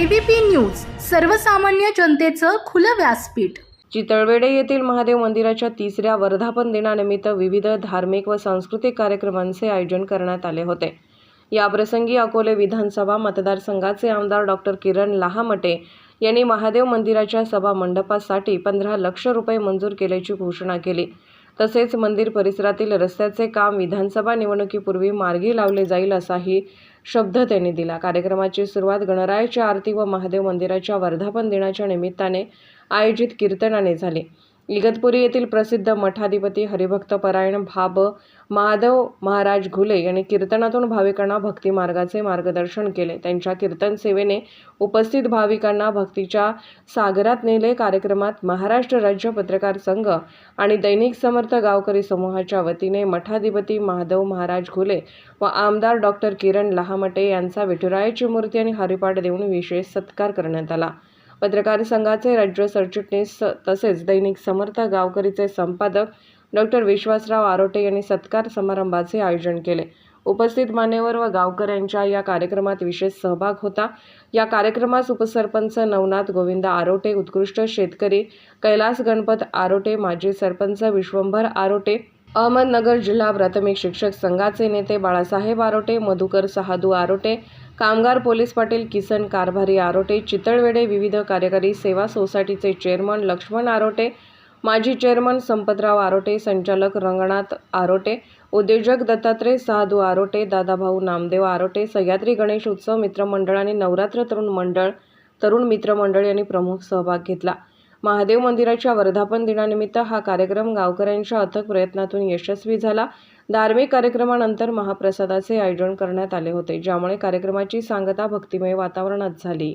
ABP news सर्वसामान्य जनतेचं खुलं व्यासपीठ. चितळवेडे येथील महादेव मंदिराच्या तिसऱ्या वर्धापन दिनानिमित्त विविध धार्मिक व सांस्कृतिक कार्यक्रमांचे आयोजन करण्यात आले होते. याप्रसंगी अकोले विधानसभा मतदारसंघाचे आमदार डॉक्टर किरण लहामटे यांनी महादेव मंदिराच्या सभा मंडपासाठी पंधरा लक्ष रुपये मंजूर केल्याची घोषणा केली. तसेच मंदिर परिसरातील रस्त्याचे काम विधानसभा निवडणुकीपूर्वी मार्गी लावले जाईल असाही शब्द त्यांनी दिला. कार्यक्रमाची सुरुवात गणरायाची आरती व महादेव मंदिराच्या वर्धापन दिनाच्या निमित्ताने आयोजित कीर्तनाने झाली. इगतपुरी येथील प्रसिद्ध मठाधिपती हरिभक्त परायण भाब महादेव महाराज घुले यांनी कीर्तनातून भाविकांना भक्ती मार्गाचे मार्गदर्शन केले. त्यांच्या कीर्तन सेवेने उपस्थित भाविकांना भक्तीच्या सागरात नेले. कार्यक्रमात महाराष्ट्र राज्य पत्रकार संघ आणि दैनिक समर्थ गावकरी समूहाच्या वतीने मठाधिपती महादेव महाराज घुले व आमदार डॉक्टर किरण लहामटे यांचा विठुरायाची मूर्ती आणि हरिपाठ देऊन विशेष सत्कार करण्यात आला. पत्रकार संघाचे राज्य सरचिटणीस तसेच दैनिक समर्थ गावकरीचे संपादक डॉक्टर विश्वासराव आरोटे यांनी सत्कार समारंभाचे आयोजन केले. उपस्थित मान्यवर व गावकऱ्यांच्या या कार्यक्रमात विशेष सहभाग होता. या कार्यक्रमास उपसरपंच नवनाथ गोविंद आरोटे उत्कृष्ट शेतकरी कैलास गणपत आरोटे माजी सरपंच विश्वंभर आरोटे अहमदनगर जिल्हा प्राथमिक शिक्षक संघाचे नेते बाळासाहेब आरोटे मधुकर सहादू आरोटे कामगार पोलीस पाटील किसन कारभारी आरोटे चितळवेडे विविध कार्यकारी सेवा सोसायटीचे चेअरमन लक्ष्मण आरोटे माजी चेअरमन संपतराव आरोटे संचालक रंगनाथ आरोटे उद्योजक दत्तात्रय साधू आरोटे दादाभाऊ नामदेव आरोटे सह्याद्री गणेश उत्सव मित्रमंडळ आणि नवरात्र तरुण मंडळ तरुण मित्रमंडळ यांनी प्रमुख सहभाग घेतला. महादेव मंदिराच्या वर्धापन दिनानिमित्त हा कार्यक्रम गावकऱ्यांच्या अथक प्रयत्नातून यशस्वी झाला. धार्मिक कार्यक्रमानंतर महाप्रसादाचे आयोजन करण्यात आले होते ज्यामुळे कार्यक्रमाची सांगता भक्तिमय वातावरणात झाली.